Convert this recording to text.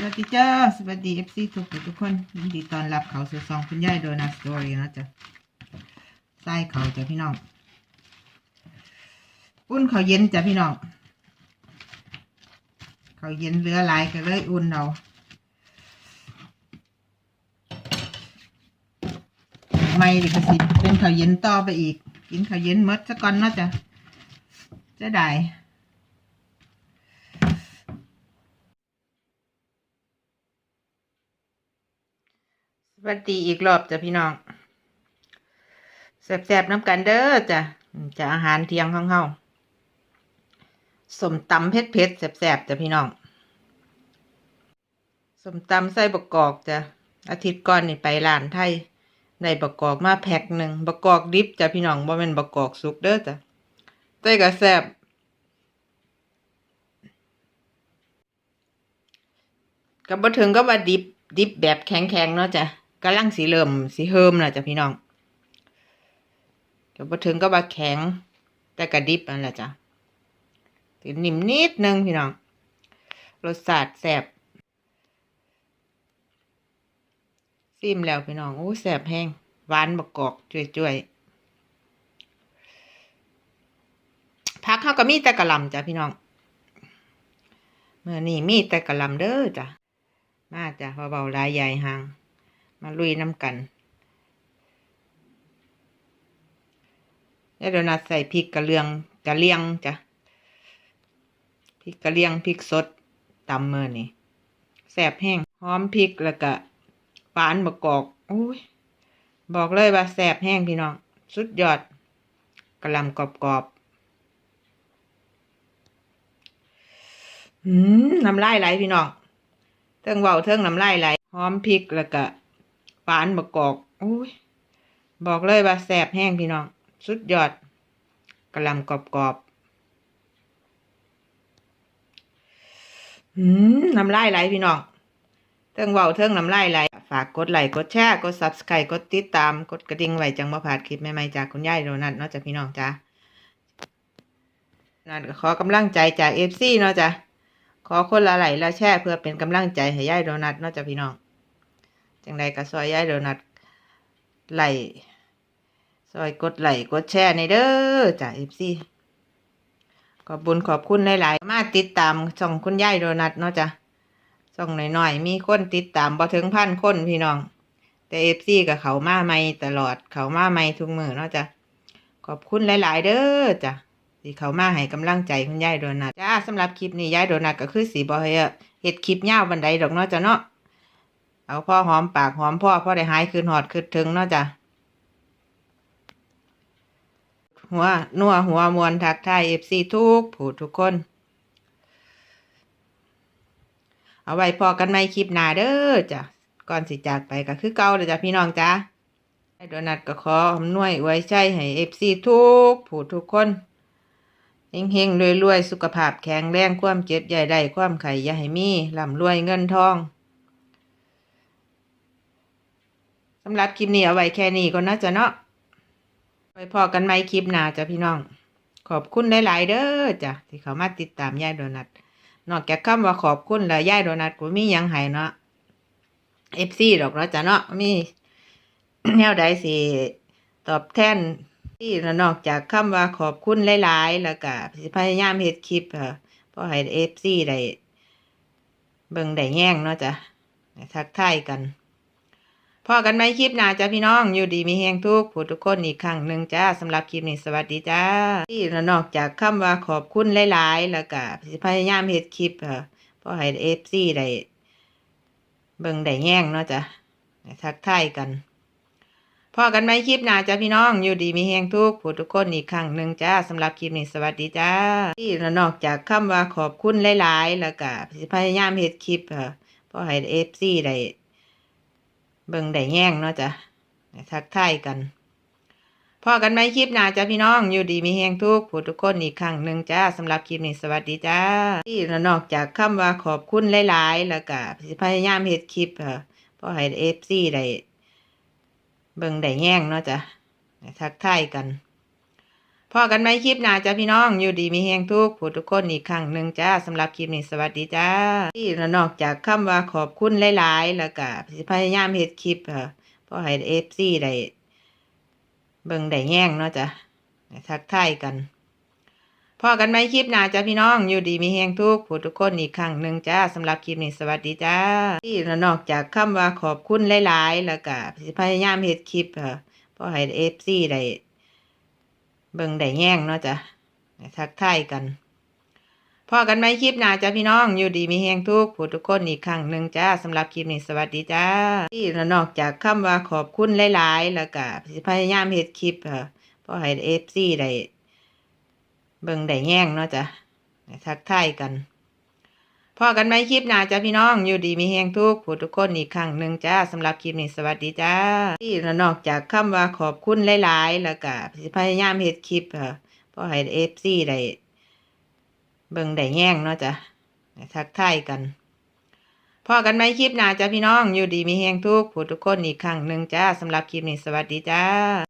สวัสดีจ้าสวัสดีเอฟซีทุกทุกคนยินดีต้อนรับเขาสู่ซองคุณย่ายโดนัสตอรี่นะจ๊ะใส่เขาจ้ะพี่น้องอุ่นเขาเย็นจ้ะพี่น้องเขาเย็นเหลือหลายก็เลยอุ่นเอาไม่ดิกสิเป็นเขาเย็นต่อไปอีก กินเขาเย็นมดซะก่อนเนาะจ้ะจะได้ วัสดีอีกรอบจ้ะพี่น้องแซ่บๆน้ำกันเด้อจ้ะจะอาหารเที่ยงของเฮาสมตำเผ็ดๆแซ่บๆจ้ะพี่น้องสมตำใส่บกกอกจ้ะอาทิตย์ก่อนนี่ไปร้านไทยได้บกกอกมาแพ็คหนึ่งบกกอกดิบจ้ะพี่น้องบ่แม่นบกกอกสุกเด้อจ้ะใส่ก็แซ่บก็บ่ถึงก็ว่าดิบดิบแบบแข็งๆเนาะจ้ะ กำลังสิเริ่มสิเฮิมแล้วจ้ะพี่น้องก็บ่ถึงก็ว่าแข็งแต่ก็ดิบนั่นแหละจ้ะสินิ่มนิดนึงพี่น้องรสชาติแซ่บซิมแล้วพี่น้องโอ้แซ่บแห้งหวานบกกอกจุ่ยๆพักเขาก็มีแต่กระลำจ้ะพี่น้องเมื่อนี้มีแต่กระลำเด้อจ้ะมาจ้ะเบาๆรายใหญ่หาง มาลุยน้ำกัน แล้วเดี๋ยวนัดใส่พริกกระเลียงกระเลียงจ้ะพริกกระเลียงพริกสดตำเมื่อนี่แซ่บแห้งหอมพริกแล้วก็ฝานบะกอกโอ้ยบอกเลยว่าแซ่บแห้งพี่น้อง สุดยอดกระลำกรอบๆหืมน้ำลายไหลพี่น้องเทิงเว้าเทิงน้ำลายไหลหอมพริกแล้วก็ ฝานบะกอกโอ้ยบอกเลยว่าแซ่บแห้งพี่น้อง สุดยอดกระลำกรอบๆหืมน้ำลายไหลพี่น้องเทิงเว้าเทิงน้ำลายไหล ฝากกดไลค์กดแชร์กด subscribe กดติดตามกดกระดิ่งไว้จังบ่พลาดคลิปใหม่ๆจากคุณยายโดนัทเนาะจ้ะพี่น้องจ้านั่นก็ขอกำลังใจจาก FC เนาะจ้ะขอคนละไหลละแชร์เพื่อเป็นกำลังใจให้ยายโดนัทเนาะจ้ะพี่น้อง จังใดก็ซอยยายโดนัทไหลค์ซอยกดไหลค์กดแชร์ในเด้อจ้ะ FC ขอบบุญขอบคุณหลายๆมาติดตามช่องคุณยายโดนัทเนาะจ้ะช่องหน่อยๆ มีคนติดตามบ่ถึงพันคนพี่น้อง แต่ FC กับเขามาใหม่ตลอดเขามาใหม่ทุกมือเนาะจ้ะขอบคุณหลาย ๆ เด้อจ้ะที่เขามาให้กำลังใจคุณยายโดนัทจ้าสำหรับคลิปนี้ยายโดนัทก็คือสีบอยเฮ็ดคลิปยาวบันไดดอกเนาะจ้ะเนาะ เอาพ่อหอมปากหอมพ่อพ่อได้หายคืนหอดคืนถึงเนาะจ้ะหัวนัวหัวมวนทักทายเอฟซีทุกผู้ทุกคน เอาไว้พอกันไม่คลิปหน้าเด้อจ้ะก่อนสิจากไปก็คือเก่าเลยจ้ะพี่น้องจ้ะยายโดนัทก็ขออำนวยไว้ใจให้เอฟซีทุกผู้ทุกคนเฮงเฮงรวยรวยสุขภาพแข็งแรงความเจ็บใหญ่ได้ความไข่อย่าให้มีร่ำรวยเงินทองสำหรับคลิปนี้เอาไว้แค่นี้ก็น่าจะเนาะไปพอกันไหมคลิปหน้าจ้ะพี่น้อง ขอบคุณหลายๆเด้อจ้ะที่เขามาติดตามยายโดนัทนอกจากคำว่าขอบคุณแล้วยายโดนัทก็มียังให้เนาะเอฟซีดอกเนาะจ้ะเนาะมีแนวใดสิตอบแทนที่นอกจากคำว่าขอบคุณหลายๆ แล้วก็พยายามเฮ็ดคลิปค่ะเพราะให้เอฟซีได้เบิ่งได้แย่งเนาะจ้ะทักทายกัน พอกันไหมคลิปหน้าจ้ะพี่น้องอยู่ดีมีแฮงทุกผู้ทุกคนอีกครั้งหนึ่งจ้าสำหรับคลิปนี้สวัสดีจ้า ที่นอกจากคำว่าขอบคุณหลาย ๆ แล้วก็สิพยายามเฮ็ดคลิปค่ะเพราะให้เอฟซีได้เบิ่งได้แย่งเนาะจ้ะทักทายกันพอกันไหมคลิปหน้าจ้าพี่น้องอยู่ดีมีแฮงทุกผู้ทุกคนอีกครั้งหนึ่งจ้าสำหรับคลิปนี้สวัสดีจ้า ที่นอกจากคำว่าขอบคุณหลาย ๆ แล้วก็สิพยายามเฮ็ดคลิปค่ะเพราะให้เอฟซีได้ เบิ่งได้แย่งเนาะจ้ะทักทายกันพอกันไหมคลิปหน้าจ้ะพี่น้องอยู่ดีมีแฮงทุกผู้ทุกคนอีกครั้งหนึ่งจ้าสำหรับคลิปนี้สวัสดีจ้าที่นอกจากคำว่าขอบคุณหลาย ๆ แล้วก็สิพยายามเฮ็ดคลิปค่ะเพอให้เอฟซีได้เบิ่งได้แย่งเนาะจ้ะทักทายกัน พอกันไหมคลิปหน้าจ้าพี่น้องอยู่ดีมีแหงทุกผู้ทุกคนอีกครั้งหนึ่งจ้าสำหรับคลิปนี้สวัสดีจ้าที่นอกจากคำว่าขอบคุณหลาย ๆ แล้วก็สิพยายามเฮ็ดคลิปค่ะเพราะให้เอฟซีได้เบิ่งได้แย่งเนาะจ้ะทักทายกันพอกันไหมคลิปหน้าจ้าพี่น้องอยู่ดีมีแหงทุกผู้ทุกคนอีกครั้งหนึ่งจ้าสำหรับคลิปนี้สวัสดีจ้าที่นอกจากคำว่าขอบคุณหลาย ๆ แล้วก็สิพยายามเฮ็ดคลิปค่ะเพราะให้เอฟซีได้ เบิ่งได้แย่งเนาะจ้ะทักทายกันพอกันไหมคลิปหน้าจ้าพี่น้องอยู่ดีมีแหงทุกผู้ทุกคนอีกครั้งหนึ่งจ้าสำหรับคลิปนี้สวัสดีจ้าที่นอกจากคำว่าขอบคุณหลาย ๆ แล้วก็พยายามเฮ็ดคลิปค่ะเพราะให้เอฟซีได้เบิ่งได้แย่งเนาะจ้ะทักทายกัน พอกันไหมคลิปหน้าจ้าพี่น้องอยู่ดีมีแหงทุกผู้ทุกคนอีกครั้งหนึ่งจ้าสำหรับคลิปนี้สวัสดีจ้า ที่นอกจากคำว่าขอบคุณหลาย ๆ แล้วก็สิพยายามเฮ็ดคลิปค่ะเพราะให้เอฟซีได้เบิ่งได้แย่งเนาะจ้ะทักทายกันพอกันไหมคลิปหน้าจ้าพี่น้องอยู่ดีมีแหงทุกผู้ทุกคนอีกครั้งหนึ่งจ้าสำหรับคลิปนี้สวัสดีจ้า